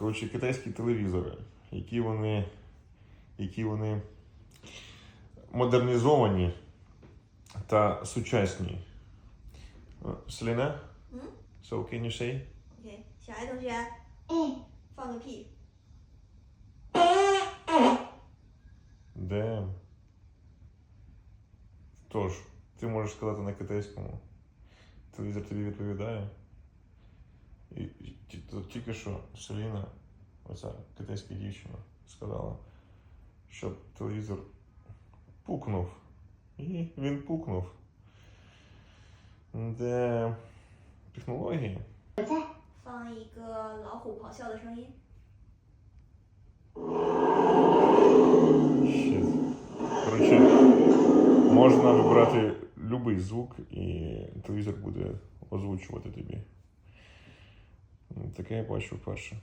Коротше, китайські телевізори, які вони, які вони модернізовані та сучасні. Селіна? М? So can you say? OK，小爱同学，放个屁。 Де? Тож, ти можеш сказати на китайському. Телевізор тобі відповідає. І Тільки що Селіна, оця китайська дівчина, сказала, щоб телевізор пукнув. І він пукнув. Де технології. Коротше, можна вибрати будь-який звук і телевізор буде озвучувати тобі. Таке я бачу вперше.